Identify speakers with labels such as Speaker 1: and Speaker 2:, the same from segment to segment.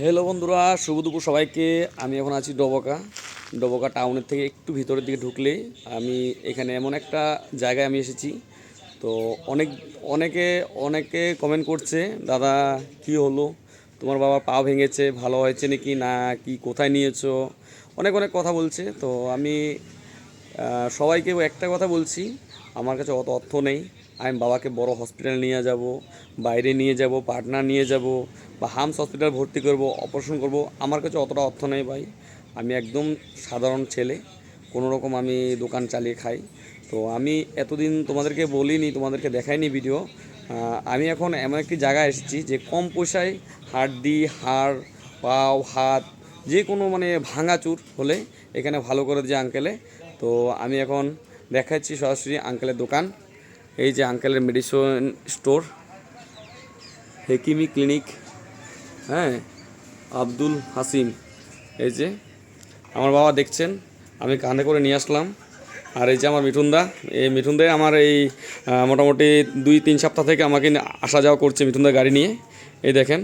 Speaker 1: Hello বন্ধুরা, শুভ দুপুর সবাইকে। আমি এখন আছি ডবকা। ডবকা টাউনের থেকে একটু ভিতরের দিকে ঢুকলে আমি এখানে এমন একটা জায়গায় আমি এসেছি। তো অনেক, অনেকে অনেকে কমেন্ট করছে, দাদা, কি হলো? তোমার বাবা পা ভেঙেছে, ভালো হয়েছে নাকি? না, কি কোথায় নিয়েছো? অনেক অনেক কথা বলছে। তো আমি সবাইকে একটা কথা বলছি। আমার কাছে অত অর্থ নেই। আমি বাবাকে বড় হসপিটাল নিয়ে যাব, বাইরে নিয়ে যাব পাটনা নিয়ে যাব, বা হামস হসপিটাল ভর্তি করব অপারেশন করব, আমার কাছে অতটা অর্থ নেই ভাই। আমি একদম সাধারণ ছেলে কোনো রকম আমি দোকান চালিয়ে খাই। তো আমি এতদিন তোমাদেরকে বলিনি, তোমাদেরকে দেখাইনি ভিডিও আমি এখন এমন একটি জায়গায় এসেছি যে কম পয়সায় হাড্ডি, হাড়, পাও, হাত, যে কোনো মানে ভাঙাচুর হলে এখানে ভালো করে যে আঙ্কেলে তো আমি এখন দেখাচ্ছি সরাসরি আঙ্কেলের দোকান। এই যে আঙ্কেলের মেডিসিন স্টোর হেকিমি ক্লিনিক হ্যাঁ আব্দুল হাসিম। এই যে আমার বাবা দেখছেন, আমি কাঁধে করে নিয়ে আসলাম। আর এই যে আমার মিঠুনদা, এই মিঠুনদাই আমার এই মোটামুটি দুই তিন সপ্তাহ থেকে আমাকে আসা যাওয়া করছে মিঠুনদা গাড়ি নিয়ে। এই দেখেন,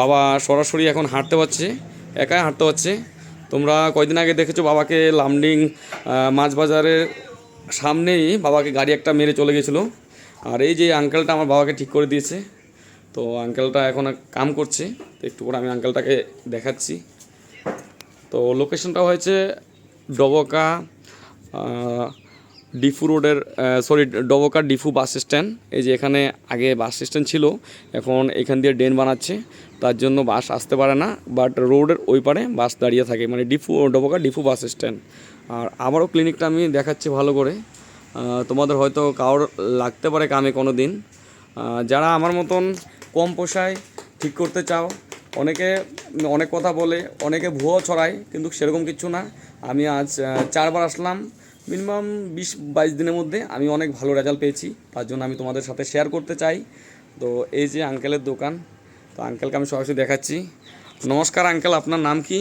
Speaker 1: বাবা সরাসরি এখন হাঁটতে পারছে, একাই হাঁটতে পারছে। তোমরা কয়দিন আগে দেখেছ বাবাকে লামডিং মাছ বাজারের সামনেই বাবাকে গাড়ি একটা মেরে চলে গেছিল। আর এই যে আঙ্কেলটা আমার বাবাকে ঠিক করে দিয়েছে, তো আঙ্কেলটা এখন কাম করছে, তো একটু করে আমি আঙ্কেলটাকে দেখাচ্ছি। তো লোকেশনটা হয়েছে ডবকা ডিফু রোডের sorry Dabaka Diphu bus stand. এই যে এখানে আগে বাস স্ট্যান্ড ছিল, এখন এখান দিয়ে ড্রেন বানাচ্ছে, তার জন্য বাস আসতে পারে না বাট রোডের ওই পারে বাস দাঁড়িয়ে থাকে মানে ডিফু, ডবকা ডিফু বাস স্ট্যান্ড। আর আবারও ক্লিনিকটা আমি দেখাচ্ছি ভালো করে। তোমাদের হয়তো কারোর লাগতে পারে কামে কোনো দিন যারা আমার মতন কম পয়সায় ঠিক করতে চাও, অনেকে অনেক কথা বলে, অনেকে ভুয়ো ছড়ায়, কিন্তু সেরকম কিছু না। আমি আজ চারবার আসলাম। মিনিমাম বিশ, বাইশ দিনের মধ্যে আমি অনেক ভালো রেজাল্ট পেয়েছি। তার জন্য আমি তোমাদের সাথে শেয়ার করতে চাই। তো এই যে আঙ্কেলের দোকান, তো আঙ্কেলকে আমি সরাসরি দেখাচ্ছি। নমস্কার আঙ্কেল আপনার নাম কি?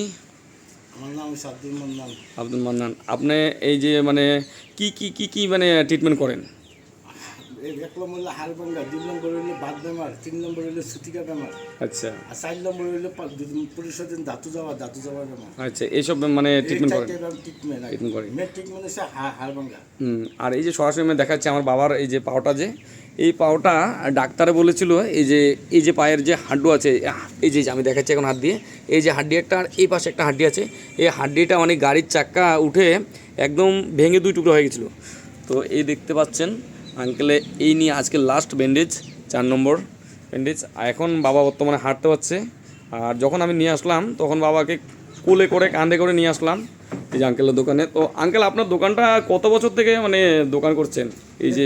Speaker 2: আমার নাম আব্দুল মান্নান।
Speaker 1: আব্দুল মান্নান। আপনি এই যে মানে কি কি কি কি মানে ট্রিটমেন্ট করেন?
Speaker 2: এই এক নম্বর হলো হাড় দুই নম্বর বাদ বেমার তিন নম্বর বেমার।
Speaker 1: আচ্ছা।
Speaker 2: আর চার নম্বর ধাতু যাওয়া ধাতু যাওয়া বেমার।
Speaker 1: আচ্ছা এইসব মানে ট্রিটমেন্ট করেন?
Speaker 2: ট্রিটমেন্ট
Speaker 1: ট্রিটমেন্ট করেন।
Speaker 2: মেন ট্রিটমেন্ট হচ্ছে হা-
Speaker 1: হুম, আর এই যে সরাসরি দেখাচ্ছি আমার বাবার এই যে পাওটা যে এই পাওটা ডাক্তারে বলেছিল, এই যে এই যে পায়ের যে হাড্ডু আছে এই যে, আমি দেখাচ্ছি এখন হাত দিয়ে, এই যে হাড্ডি একটা, আর এই পাশে একটা হাড্ডি আছে, এই হাড্ডিটা অনেক গাড়ির চাক্কা উঠে একদম ভেঙে দুই টুকরো হয়ে গেছিল। তো এই দেখতে পাচ্ছেন আঙ্কেলে এই নিয়ে আজকে লাস্ট ব্যান্ডেজ চার নম্বর ব্যান্ডেজ এখন বাবা বর্তমানে হাঁটতে পারছে, আর যখন আমি নিয়ে আসলাম, তখন বাবাকে কোলে করে কাঁধে করে নিয়ে আসলাম এই যে আঙ্কেলের দোকানে। তো আঙ্কেল আপনার দোকানটা কত বছর থেকে মানে দোকান করছেন? এই যে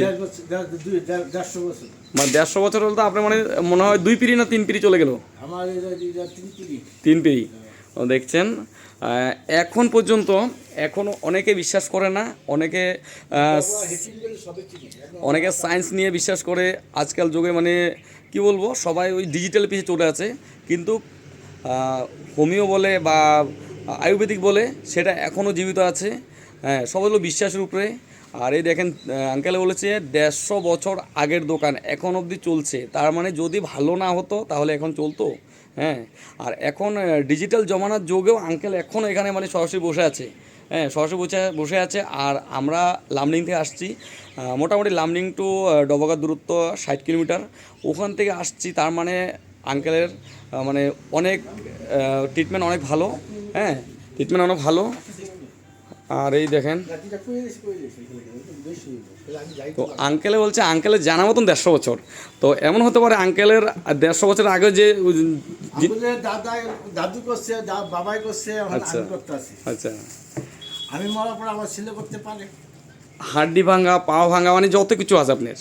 Speaker 1: মানে দেড়শো বছর হলে তো আপনার মানে মনে হয় দুই পিড়ি না তিন পিড়ি চলে গেল?
Speaker 2: তিন
Speaker 1: পিড়ি। দেখছেন? এখন পর্যন্ত এখনও অনেকে বিশ্বাস করে না অনেকে অনেকে সায়েন্স নিয়ে বিশ্বাস করে আজকাল যুগে মানে কি বলব সবাই ওই ডিজিটাল পিছিয়ে চলে আছে। কিন্তু হোমিও বলে বা আয়ুর্বেদিক বলে, সেটা এখনও জীবিত আছে। হ্যাঁ সব হলো বিশ্বাসের উপরে। আর এই দেখেন আঙ্কেলে বলেছে, দেড়শো বছর আগের দোকান, এখন অবধি চলছে। তার মানে যদি ভালো না হতো, তাহলে এখন চলতো। হ্যাঁ আর এখন ডিজিটাল জমানার যোগেও আঙ্কেল এখনও এখানে মানে সরাসরি বসে আছে। হ্যাঁ সরাসরি বসে বসে আছে। আর আমরা লামডিং থেকে আসছি। মোটামুটি লামডিং টু ডবগার দূরত্ব ষাট কিলোমিটার। ওখান থেকে আসছি, তার মানে আঙ্কেলের মানে অনেক ট্রিটমেন্ট অনেক ভালো হ্যাঁ? ট্রিটমেন্ট অনেক ভালো। আর এই দেখেন তো আঙ্কেলে বলছে আঙ্কেলের জানা মতন দেড়শো বছর। তো এমন হতে পারে আঙ্কেলের দেড়শো বছর আগে যে
Speaker 2: দাদা দাদু করছে বাবাই করছে
Speaker 1: আচ্ছা। আচ্ছা।
Speaker 2: আমি মরার পর আমার ছেলে করতে পারে।
Speaker 1: হাড্ডি ভাঙা পাও ভাঙা মানে যত কিছু আছে আপনার।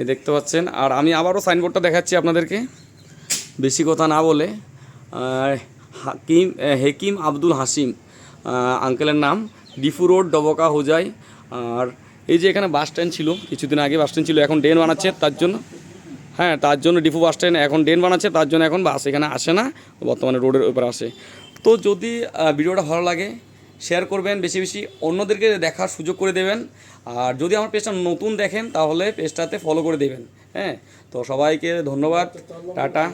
Speaker 1: এই দেখতে পাচ্ছেন। আর আমি আবারও সাইনবোর্ডটা দেখাচ্ছি আপনাদেরকে। বেশি কথা না বলে হাকিম হেকিম আব্দুল হাসিম আঙ্কেলের নাম, ডিফু রোড, ডবকা হোজাই। আর এই যে এখানে বাস স্ট্যান্ড ছিল, কিছুদিন আগে বাস স্ট্যান্ড ছিল, এখন ড্রেন বানাচ্ছে, তার জন্য হ্যাঁ তার জন্য ডিফু বাস স্ট্যান্ড এখন ড্রেন বানাচ্ছে, তার জন্য এখন বাস এখানে আসে না, বর্তমানে রোডের উপরে আসে। তো যদি ভিডিওটা ভালো লাগে শেয়ার করবেন বেশি বেশি, অন্যদেরকে দেখার সুযোগ করে দেবেন। আর যদি আমার পেজটা নতুন দেখেন, তাহলে পেজটাতে ফলো করে দেবেন। হ্যাঁ? তো সবাইকে ধন্যবাদ। টাটা।